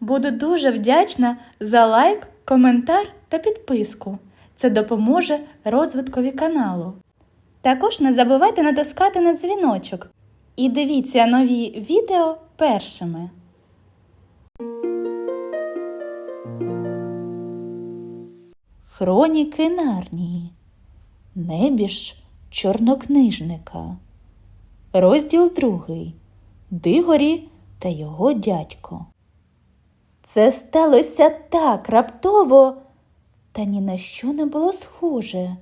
Буду дуже вдячна за лайк, коментар та підписку. Це допоможе розвиткові каналу. Також не забувайте натискати на дзвіночок і дивіться нові відео першими. Хроніки Нарнії. Небіж чорнокнижника. Розділ другий. Дигорі та його дядько. Це сталося так раптово, та ні на що не було схоже.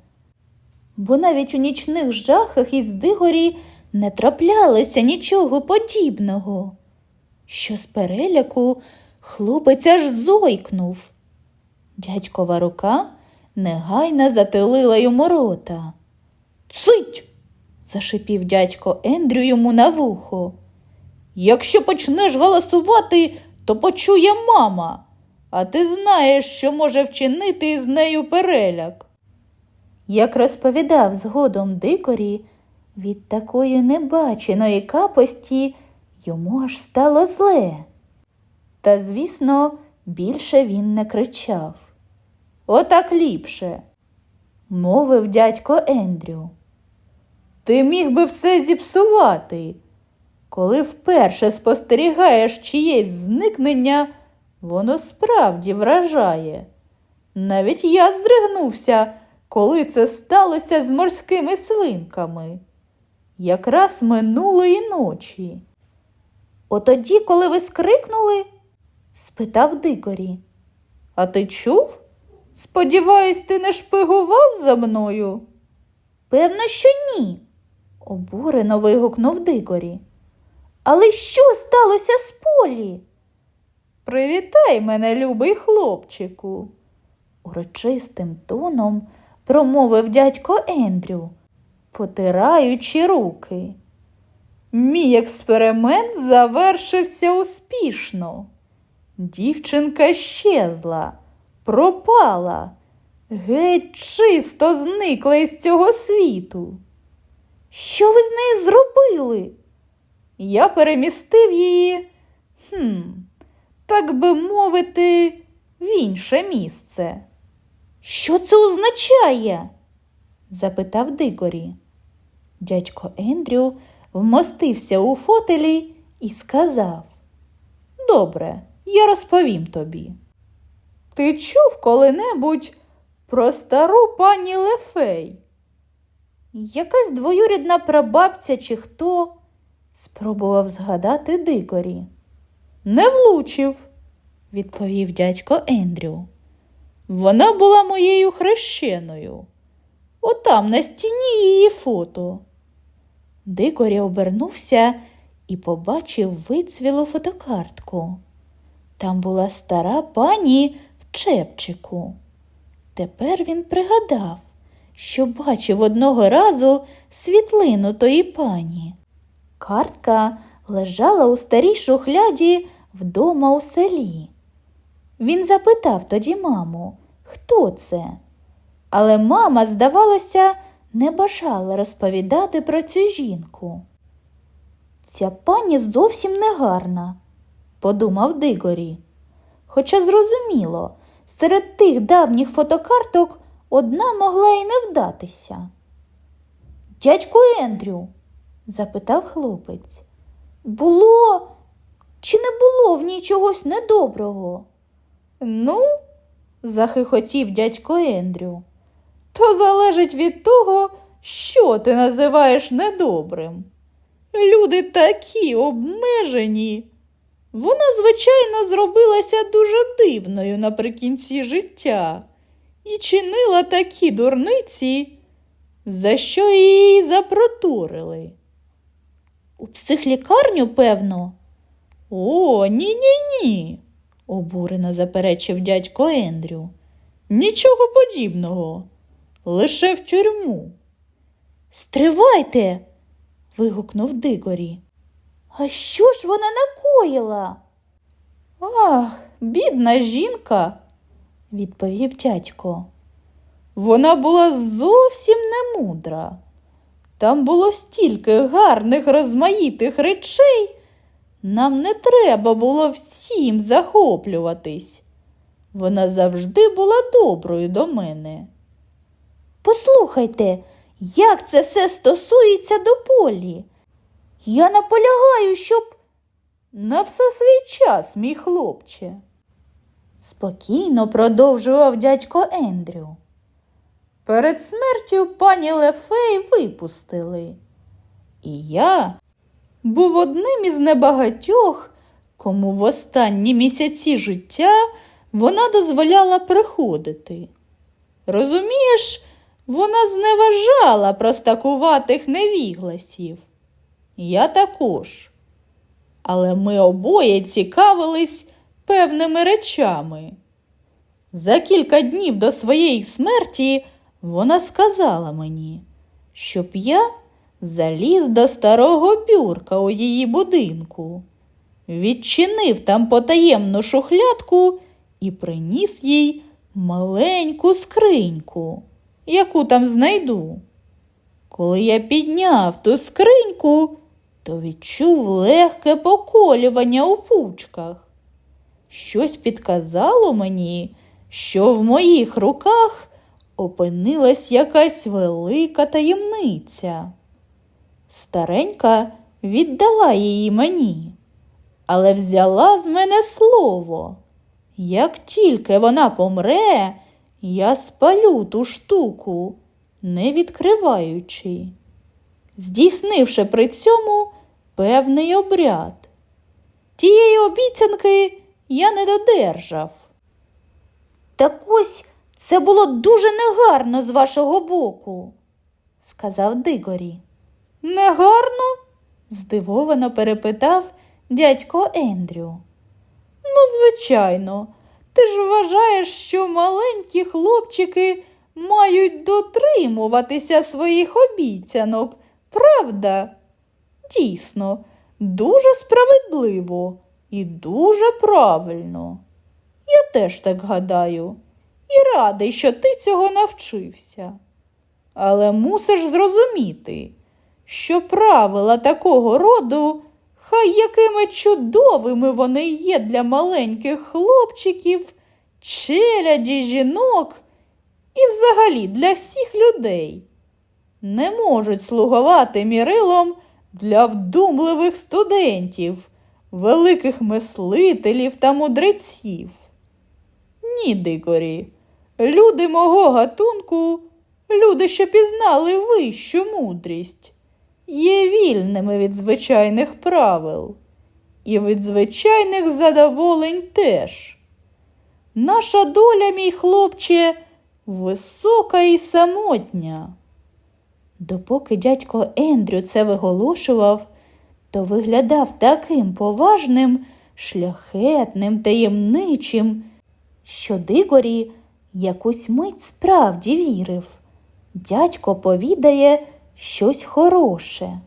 Бо навіть у нічних жахах із Дигорі не траплялося нічого подібного. Що з переляку хлопець аж зойкнув. Дядькова рука негайно затилила йому рота. Цить! зашипів дядько Ендрю йому на вухо. Якщо почнеш галасувати, то почує мама, а ти знаєш, що може вчинити із нею переляк. Як розповідав згодом дикорі, від такої небаченої капості йому аж стало зле. Та, звісно, більше він не кричав. Отак ліпше, мовив дядько Ендрю. Ти міг би все зіпсувати. Коли вперше спостерігаєш чиєсь зникнення, воно справді вражає. Навіть я здригнувся, коли це сталося з морськими свинками. Якраз минулої ночі. Отоді, коли ви скрикнули? спитав Дикорі. А ти чув? Сподіваюсь, ти не шпигував за мною? Певно, що ні, обурено вигукнув Дикорі. Але що сталося з полі? Привітай мене, любий хлопчику, урочистим тоном промовив дядько Ендрю, потираючи руки. Мій експеримент завершився успішно. Дівчинка щезла, пропала, геть чисто зникла із цього світу. Що ви з нею зробили? Я перемістив її, хм, так би мовити, в інше місце. Що це означає? запитав Дикорі. Дядько Ендрю вмостився у фотелі і сказав Добре, я розповім тобі. Ти чув коли-небудь про стару пані Лефей? Якась двоюрідна прабабця чи хто? Спробував згадати Дикорі. Не влучив, відповів дядько Ендрю. Вона була моєю хрещеною. Отам на стіні її фото. Дикорі обернувся і побачив вицвілу фотокартку. Там була стара пані в чепчику. Тепер він пригадав, що бачив одного разу світлину тої пані. Картка лежала у старій шухляді вдома у селі. Він запитав тоді маму, хто це? Але мама, здавалося, не бажала розповідати про цю жінку. Ця пані зовсім не гарна, подумав Дигорі. Хоча зрозуміло, серед тих давніх фотокарток одна могла і не вдатися. Дядьку Ендрю, запитав хлопець, було чи не було в ній чогось недоброго? Ну, захихотів дядько Ендрю, то залежить від того, що ти називаєш недобрим. Люди такі обмежені. Вона, звичайно, зробилася дуже дивною наприкінці життя і чинила такі дурниці, за що її запроторили. У психлікарню, певно? О, ні, ні, ні, обурено заперечив дядько Ендрю. Нічого подібного, лише в тюрму. Стривайте. вигукнув Дигорі. А що ж вона накоїла? Ах, бідна жінка, відповів дядько. Вона була зовсім не мудра. Там було стільки гарних розмаїтих речей, Нам не треба було всім захоплюватись. Вона завжди була доброю до мене. Послухайте, як це все стосується до полі. Я наполягаю, щоб На все свій час, мій хлопче. спокійно продовжував дядько Ендрю. Перед смертю пані Лефей випустили. І я був одним із небагатьох, кому в останні місяці життя вона дозволяла приходити. Розумієш, вона зневажала простакуватих невігласів. Я також. Але ми обоє цікавились певними речами. За кілька днів до своєї смерті вона сказала мені, щоб я заліз до старого бюрка у її будинку, відчинив там потаємну шухлядку і приніс їй маленьку скриньку, яку там знайду. Коли я підняв ту скриньку, то відчув легке поколювання у пучках. Щось підказало мені, що в моїх руках опинилась якась велика таємниця. Старенька віддала її мені, але взяла з мене слово. Як тільки вона помре, я спалю ту штуку, не відкриваючи, здійснивши при цьому певний обряд. Тієї обіцянки я не додержав. Так ось це було дуже негарно з вашого боку, сказав Дигорі. Негарно? Здивовано перепитав дядько Ендрю. Ну, звичайно, ти ж вважаєш, що маленькі хлопчики мають дотримуватися своїх обіцянок, правда? Дійсно, дуже справедливо і дуже правильно. Я теж так гадаю і радий, що ти цього навчився. Але мусиш зрозуміти, що правила такого роду, хай якими чудовими вони є для маленьких хлопчиків, челяді жінок і взагалі для всіх людей, не можуть слугувати мірилом для вдумливих студентів, великих мислителів та мудреців. Ні, дикорі, люди мого гатунку, люди, що пізнали вищу мудрість, є вільними від звичайних правил і від звичайних задоволень теж. Наша доля, мій хлопче, висока і самотня. Допоки дядько Ендрю це виголошував, то виглядав таким поважним, шляхетним, таємничим, що Дигорі якусь мить справді вірив. Дядько повідає щось хороше.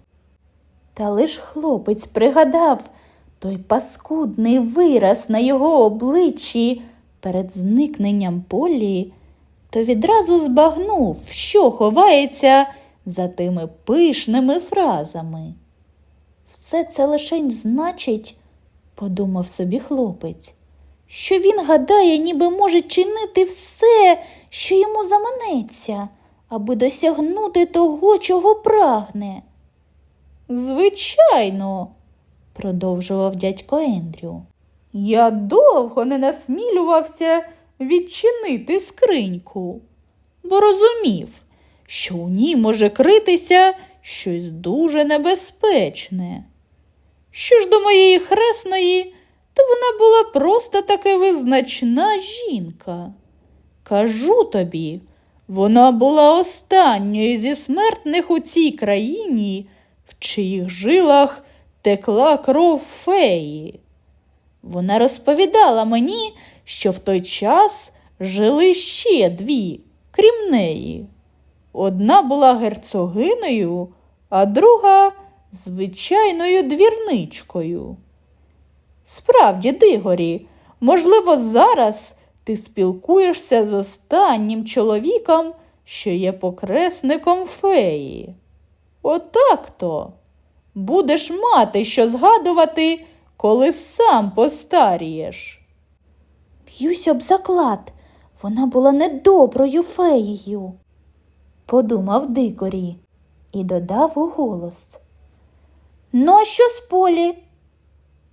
Та лиш хлопець пригадав той паскудний вираз на його обличчі перед зникненням полі, то відразу збагнув, що ховається за тими пишними фразами. Все це лишень значить, подумав собі хлопець, що він гадає, ніби може чинити все, що йому заманеться, аби досягнути того, чого прагне. Звичайно, продовжував дядько Ендрю. я довго не насмілювався відчинити скриньку, бо розумів, що у ній може критися щось дуже небезпечне. Що ж до моєї хресної, то вона була просто таки визначна жінка. Кажу тобі, вона була останньою зі смертних у цій країні, в чиїх жилах текла кров феї. Вона розповідала мені, що в той час жили ще дві, крім неї. Одна була герцогинею, а друга звичайною двірничкою. Справді, Дигорі, можливо, зараз ти спілкуєшся з останнім чоловіком, що є покресником феї. Отак то. Будеш мати, що згадувати, коли сам постарієш. Б'юсь об заклад, вона була недоброю феєю, подумав Дикорі і додав у голос. Ну, що з полі?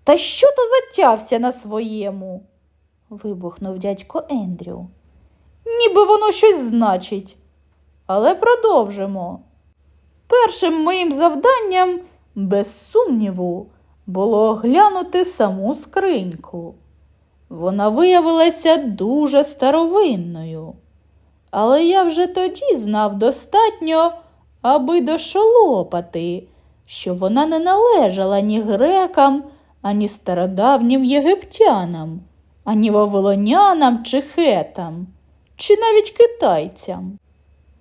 Та що ти затявся на своєму? вибухнув дядько Ендрю. Ніби воно щось значить. Але продовжимо. Першим моїм завданням, без сумніву, було оглянути саму скриньку. Вона виявилася дуже старовинною. Але я вже тоді знав достатньо, аби дошолопати, що вона не належала ні грекам, ані стародавнім єгиптянам, ані вавилонянам чи хетам, чи навіть китайцям.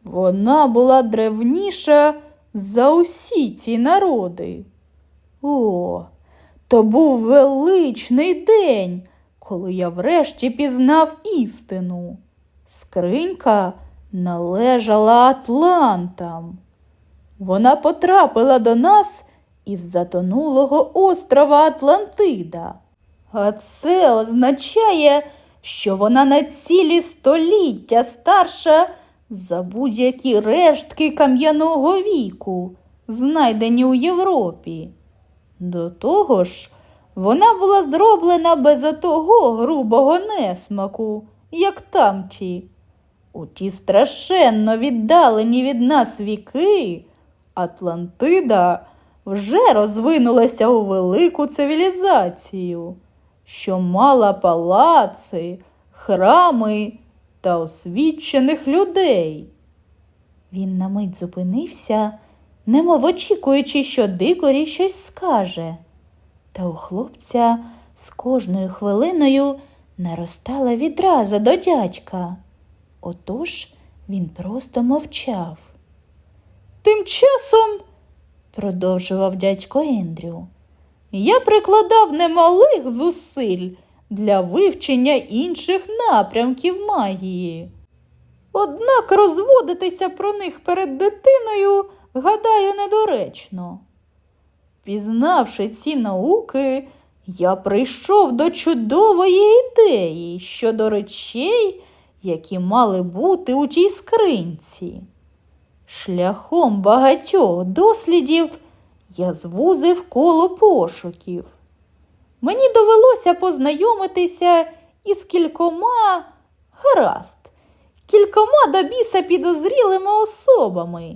Вона була древніша за усі ці народи. О, то був величний день, коли я врешті пізнав істину. Скринька належала Атлантам. Вона потрапила до нас із затонулого острова Атлантида. А це означає, що вона на цілі століття старша за будь-які рештки кам'яного віку, знайдені у Європі. До того ж, вона була зроблена без отого грубого несмаку, як тамті. У ті страшенно віддалені від нас віки Атлантида вже розвинулася у велику цивілізацію, що мала палаци, храми та освічених людей. Він на мить зупинився, немов очікуючи, що дикорі щось скаже. Та у хлопця з кожною хвилиною наростала відраза до дядька. Отож він просто мовчав. Тим часом, Продовжував дядько Ендрю. я прикладав немалих зусиль для вивчення інших напрямків магії. Однак розводитися про них перед дитиною, гадаю, недоречно. Пізнавши ці науки, я прийшов до чудової ідеї щодо речей, які мали бути у тій скринці. Шляхом багатьох дослідів я звузив коло пошуків. Мені довелося познайомитися із кількома гаразд, кількома до біса підозрілими особами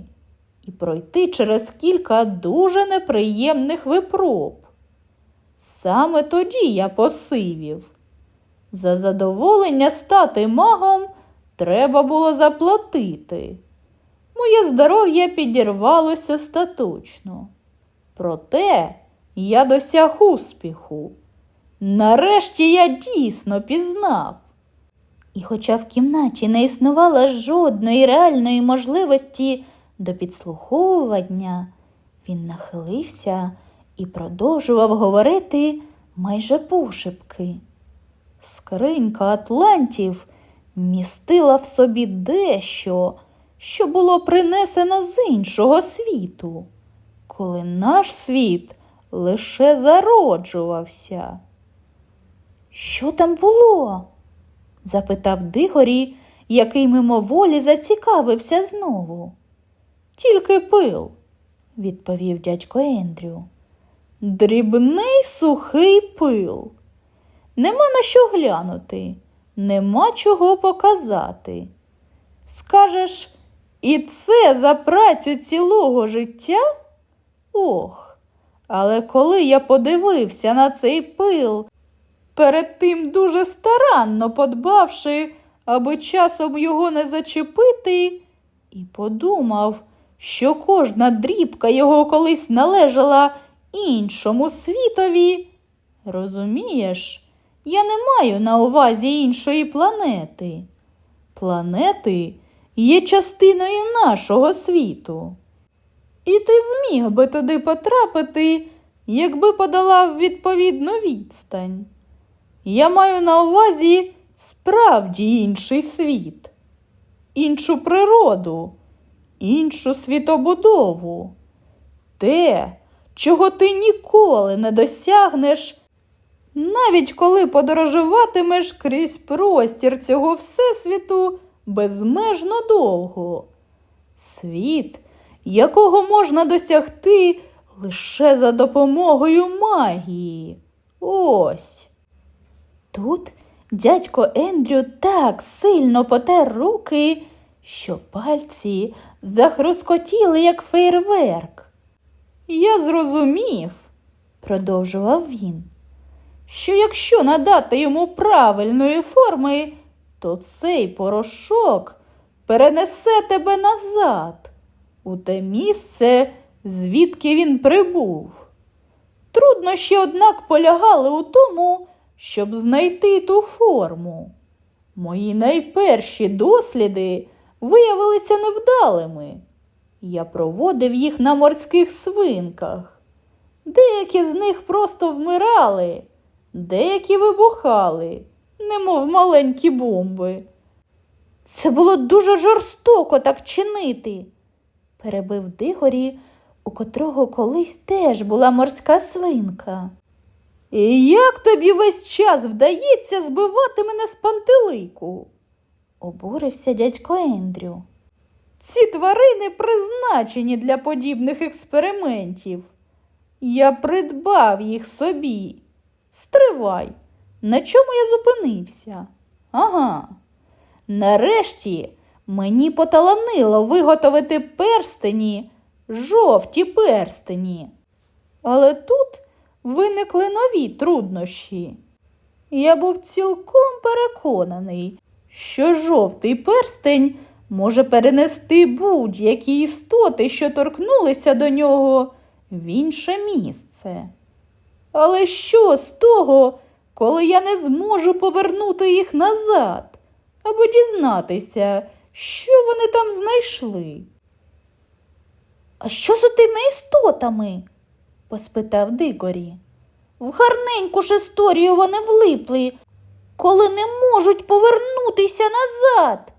і пройти через кілька дуже неприємних випроб. Саме тоді я посивів. За задоволення стати магом треба було заплатити. Моє здоров'я підірвалося остаточно. Проте я досяг успіху. Нарешті я дійсно пізнав. І хоча в кімнаті не існувало жодної реальної можливості до підслуховування, він нахилився і продовжував говорити майже пошепки. Скринька Атлантів містила в собі дещо, що було принесено з іншого світу, коли наш світ лише зароджувався. Що там було? запитав Дигорі, який мимоволі зацікавився знову. Тільки пил, відповів дядько Ендрю. дрібний сухий пил. Нема на що глянути, нема чого показати. Скажеш, і це за працю цілого життя? Ох, але коли я подивився на цей пил, перед тим дуже старанно подбавши, аби часом його не зачепити, і подумав, що кожна дрібка його колись належала іншому світові. Розумієш, я не маю на увазі іншої планети. Планети є частиною нашого світу. І ти зміг би туди потрапити, якби подолав відповідну відстань. Я маю на увазі справді інший світ, іншу природу, іншу світобудову. Те, чого ти ніколи не досягнеш Навіть коли подорожуватимеш крізь простір цього всесвіту безмежно довго. Світ, якого можна досягти лише за допомогою магії. Ось. Тут дядько Ендрю так сильно потер руки, що пальці захрускотіли, як фейерверк. Я зрозумів, продовжував він, що якщо надати йому правильної форми, то цей порошок перенесе тебе назад, у те місце, звідки він прибув. Труднощі, однак, полягали у тому, щоб знайти ту форму. Мої найперші досліди виявилися невдалими. Я проводив їх на морських свинках. Деякі з них просто вмирали, деякі вибухали, немов маленькі бомби. Це було дуже жорстоко так чинити, перебив Дигорі, у котрого колись теж була морська свинка. І як тобі весь час вдається збивати мене з пантелику? обурився дядько Ендрю. Ці тварини призначені для подібних експериментів. Я придбав їх собі. Стривай, на чому я зупинився? Ага. Нарешті мені поталанило виготовити перстені, жовті перстені. Але тут виникли нові труднощі. Я був цілком переконаний, що жовтий перстень може перенести будь-які істоти, що торкнулися до нього, в інше місце. Але що з того, коли я не зможу повернути їх назад або дізнатися, що вони там знайшли? А що з тими істотами? поспитав Дигорі. В гарненьку ж історію вони влипли, коли не можуть повернутися назад.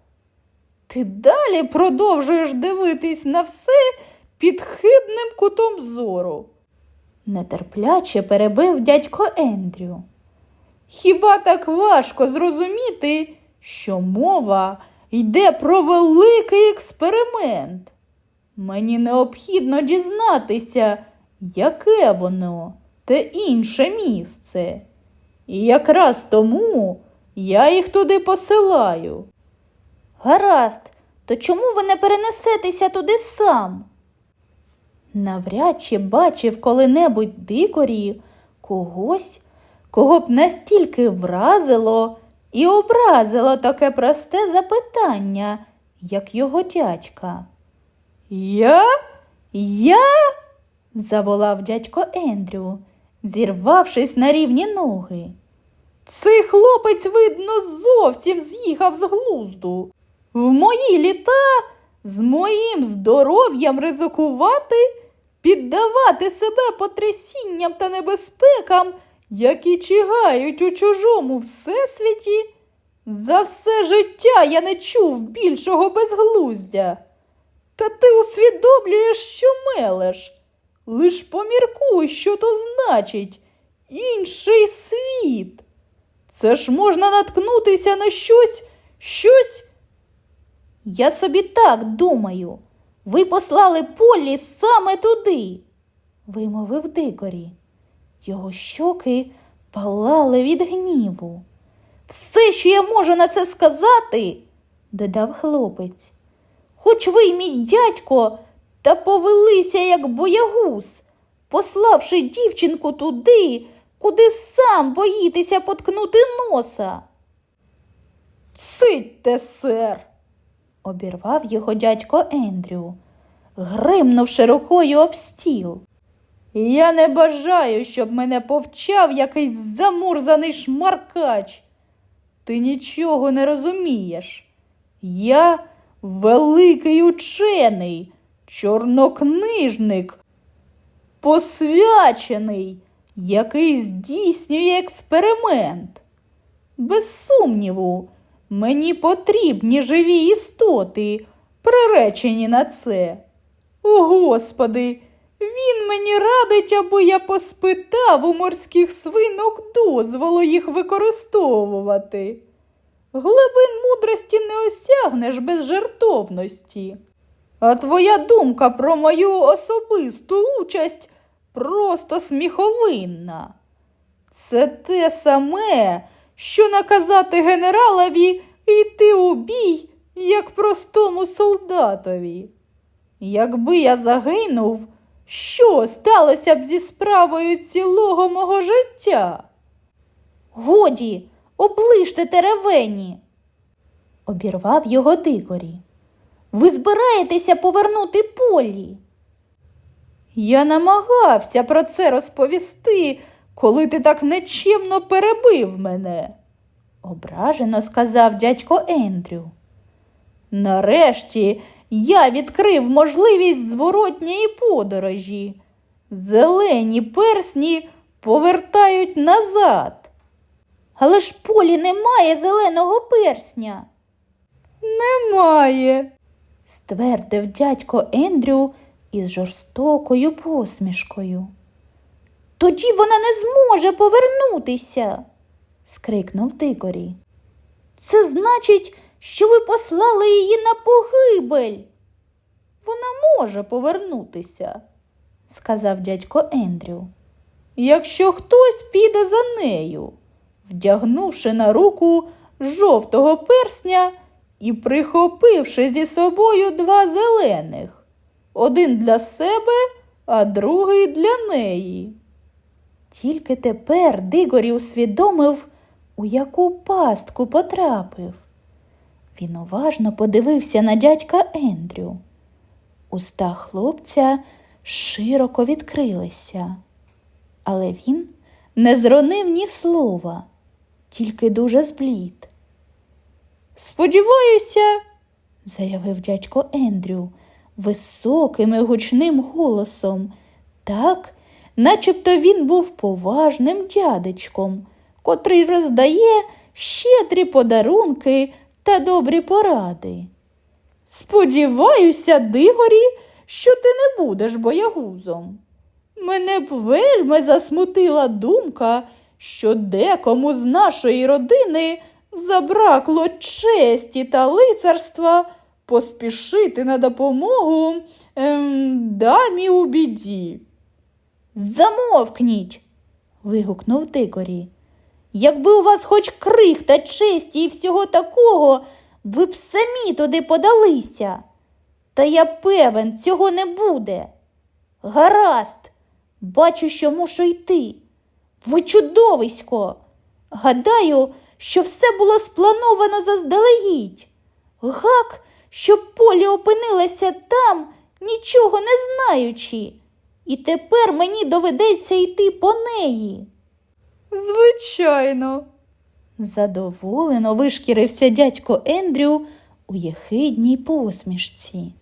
Ти далі продовжуєш дивитись на все під хибним кутом зору. Нетерпляче перебив дядько Ендрю. Хіба так важко зрозуміти, що мова йде про великий експеримент? Мені необхідно дізнатися, яке воно, те інше місце. І якраз тому я їх туди посилаю. Гаразд, то чому ви не перенесетеся туди сам? Навряд чи бачив коли-небудь дикорі когось, кого б настільки вразило і образило таке просте запитання, як його дядька. Я? Я? заволав дядько Ендрю, зірвавшись на рівні ноги. Цей хлопець, видно, зовсім з'їхав з глузду. В мої літа з моїм здоров'ям ризикувати, піддавати себе потрясінням та небезпекам, які чигають у чужому всесвіті. За все життя я не чув більшого безглуздя. Та ти усвідомлюєш, що мелеш. Лиш поміркуй, що то значить інший світ. Це ж можна наткнутися на щось, щось. Я собі так думаю. Ви послали Полі саме туди, вимовив Дикорі. Його щоки палали від гніву. Все, що я можу на це сказати, додав хлопець. Хоч ви, мій дядько, та повелися, як боягуз, пославши дівчинку туди, куди сам боїтеся поткнути носа. Сидьте, сер, обірвав його дядько Ендрю, гримнувши рукою об стіл. Я не бажаю, щоб мене повчав якийсь замурзаний шмаркач. Ти нічого не розумієш. Я великий учений, чорнокнижник, посвячений, який здійснює експеримент. Без сумніву, мені потрібні живі істоти, приречені на це. О, Господи, Він мені радить, аби я поспитав у морських свинок дозволу їх використовувати. Глибин мудрості не осягнеш без жертовності. А твоя думка про мою особисту участь просто сміховинна. Це те саме, що наказати генералові йти у бій, як простому солдатові. Якби я загинув, що сталося б зі справою цілого мого життя? Годі, оближте теревені. Обірвав його дикорі. Ви збираєтеся повернути полі. Я намагався про це розповісти, коли ти так нечемно перебив мене, ображено сказав дядько Ендрю. Нарешті я відкрив можливість зворотньої подорожі. Зелені персні повертають назад. Але ж полі немає зеленого персня, Немає. ствердив дядько Ендрю із жорстокою посмішкою. Тоді вона не зможе повернутися, скрикнув Дикорі. Це значить, що ви послали її на погибель, Вона може повернутися, сказав дядько Ендрю. якщо хтось піде за нею, вдягнувши на руку жовтого персня і прихопивши зі собою два зелених, один для себе, а другий для неї. Тільки тепер Дигорі усвідомив, у яку пастку потрапив. Він уважно подивився на дядька Ендрю. Уста хлопця широко відкрилися, але він не зронив ні слова, тільки дуже зблід. Сподіваюся, заявив дядько Ендрю високим і гучним голосом, так, начебто він був поважним дядечком, котрий роздає щедрі подарунки та добрі поради. сподіваюся, Дигорі, що ти не будеш боягузом. Мене б вельми засмутила думка, що декому з нашої родини забракло честі та лицарства поспішити на допомогу ем, дамі у біді. Замовкніть. вигукнув Дикорі. Якби у вас хоч крихта честі і всього такого, ви б самі туди подалися. Та я певен, цього не буде. Гаразд, бачу, що мушу йти. Ви чудовисько. Гадаю, що все було сплановано заздалегідь. Гак, щоб полі опинилася там, нічого не знаючи. І тепер мені доведеться йти по неї. Звичайно, Задоволено вишкірився дядько Ендрю у єхидній посмішці.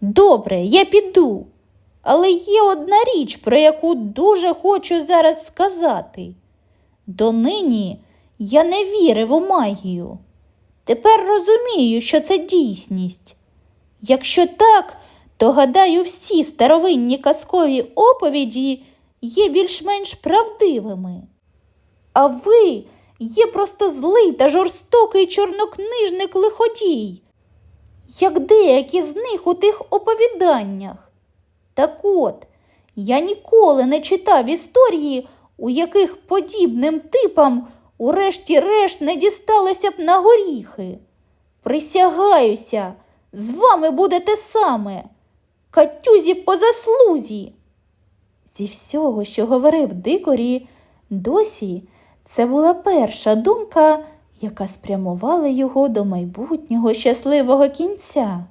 Добре, я піду. Але є одна річ, про яку дуже хочу зараз сказати. Донині я не вірив у магію. Тепер розумію, що це дійсність. Якщо так, то гадаю, всі старовинні казкові оповіді є більш-менш правдивими. А ви є просто злий та жорстокий чорнокнижник лиходій, як деякі з них у тих оповіданнях. Так от, я ніколи не читав історії, у яких подібним типам урешті-решт не дісталося б на горіхи. Присягаюся, з вами буде те саме. Катюзі по заслузі. Зі всього, що говорив Дикорі, досі це була перша думка, яка спрямувала його до майбутнього щасливого кінця.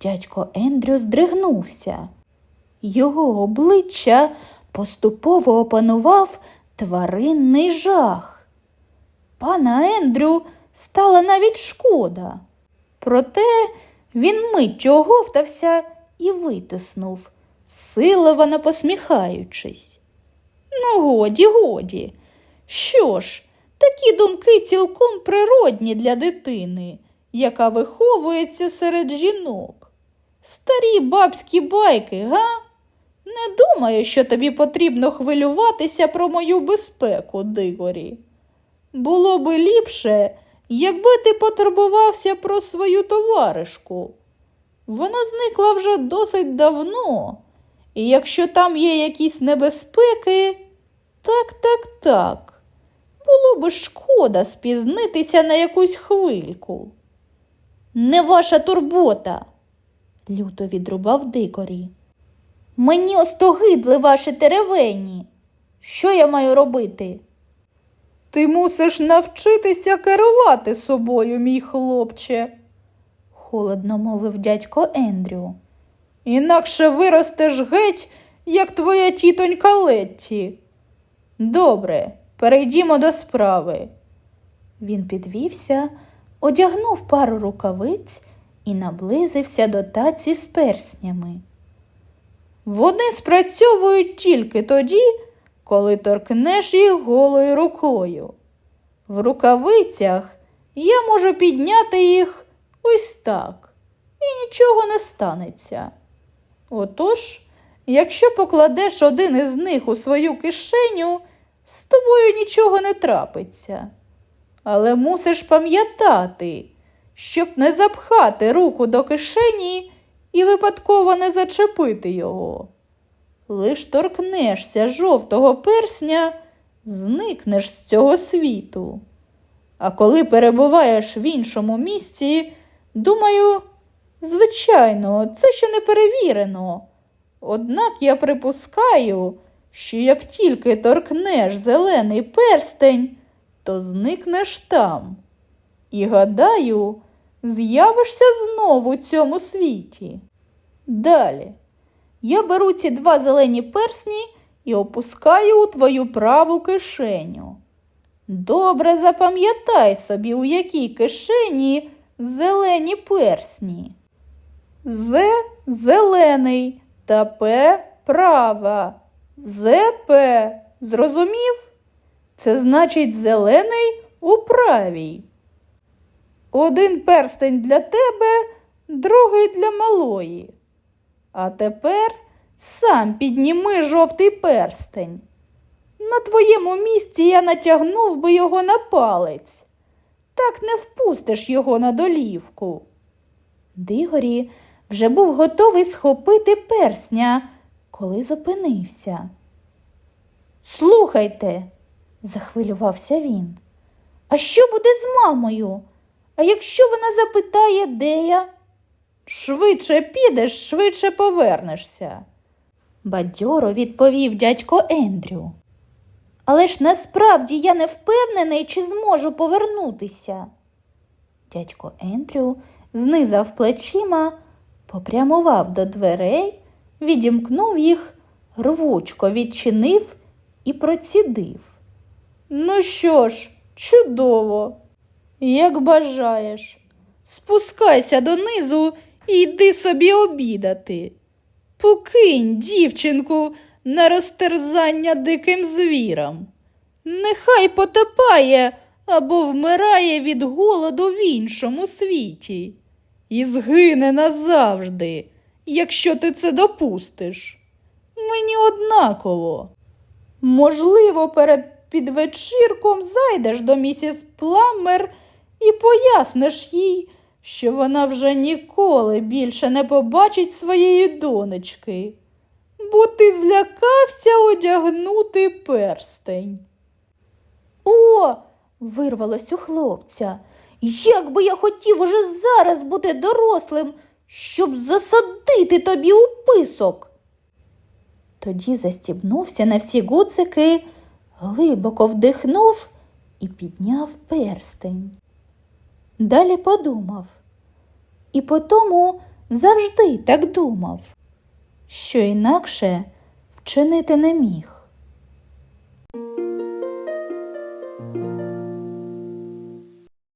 Дядько Ендрю здригнувся. Його обличчя поступово опанував тваринний жах. Пана Ендрю стала навіть шкода. Проте він миттю оговтався і витиснув, силовано посміхаючись. Ну, годі, годі. Що ж, такі думки цілком природні для дитини, яка виховується серед жінок. Старі бабські байки, га? Не думаю, що тобі потрібно хвилюватися про мою безпеку, Дигорі. Було би ліпше, якби ти потурбувався про свою товаришку. Вона зникла вже досить давно, і якщо там є якісь небезпеки, так, так, так. Було би шкода спізнитися на якусь хвильку. Не ваша турбота, люто відрубав дикорі. Мені остогидли ваші теревені. Що я маю робити? Ти мусиш навчитися керувати собою, мій хлопче, холодно мовив дядько Ендрю. Інакше виростеш геть, як твоя тітонька Летті. Добре, перейдімо до справи. Він підвівся, одягнув пару рукавиць і наблизився до таці з перснями. Вони спрацьовують тільки тоді, коли торкнеш їх голою рукою. В рукавицях я можу підняти їх ось так, і нічого не станеться. Отож, якщо покладеш один із них у свою кишеню, з тобою нічого не трапиться. Але мусиш пам'ятати, щоб не запхати руку до кишені і випадково не зачепити його. Лиш торкнешся жовтого персня, зникнеш з цього світу. А коли перебуваєш в іншому місці, думаю, звичайно, це ще не перевірено. Однак я припускаю, що як тільки торкнеш зелений перстень, то зникнеш там. І гадаю, з'явишся знову у цьому світі. Далі. Я беру ці два зелені персні і опускаю у твою праву кишеню. Добре запам'ятай собі, у якій кишені зелені персні. З зелений та П права. ЗП. Зрозумів? Це значить зелений у правій. Один перстень для тебе, другий для малої. А тепер сам підніми жовтий перстень. На твоєму місці я натягнув би його на палець. Так не впустиш його на долівку. Дигорі вже був готовий схопити персня, коли зупинився. Слухайте, захвилювався він. А що буде з мамою? А якщо вона запитає, де я? Швидше підеш, швидше повернешся. Бадьоро відповів дядько Ендрю. Але ж насправді я не впевнений, чи зможу повернутися. Дядько Ендрю знизав плечима, попрямував до дверей, відімкнув їх, рвучко відчинив і процідив. Ну що ж, чудово, як бажаєш. Спускайся донизу і йди собі обідати. Покинь, дівчинку, на розтерзання диким звірам. Нехай потопає або вмирає від голоду в іншому світі. І згине назавжди, якщо ти це допустиш. Мені однаково. Можливо, перед підвечірком зайдеш до місіс Пламмер і поясниш їй, що вона вже ніколи більше не побачить своєї донечки, бо ти злякався одягнути перстень. О, вирвалось у хлопця. Як би я хотів уже зараз бути дорослим, щоб засадити тобі у писок. Тоді застібнувся на всі гуцики, глибоко вдихнув і підняв перстень. Далі подумав, і потому завжди так думав, що інакше вчинити не міг.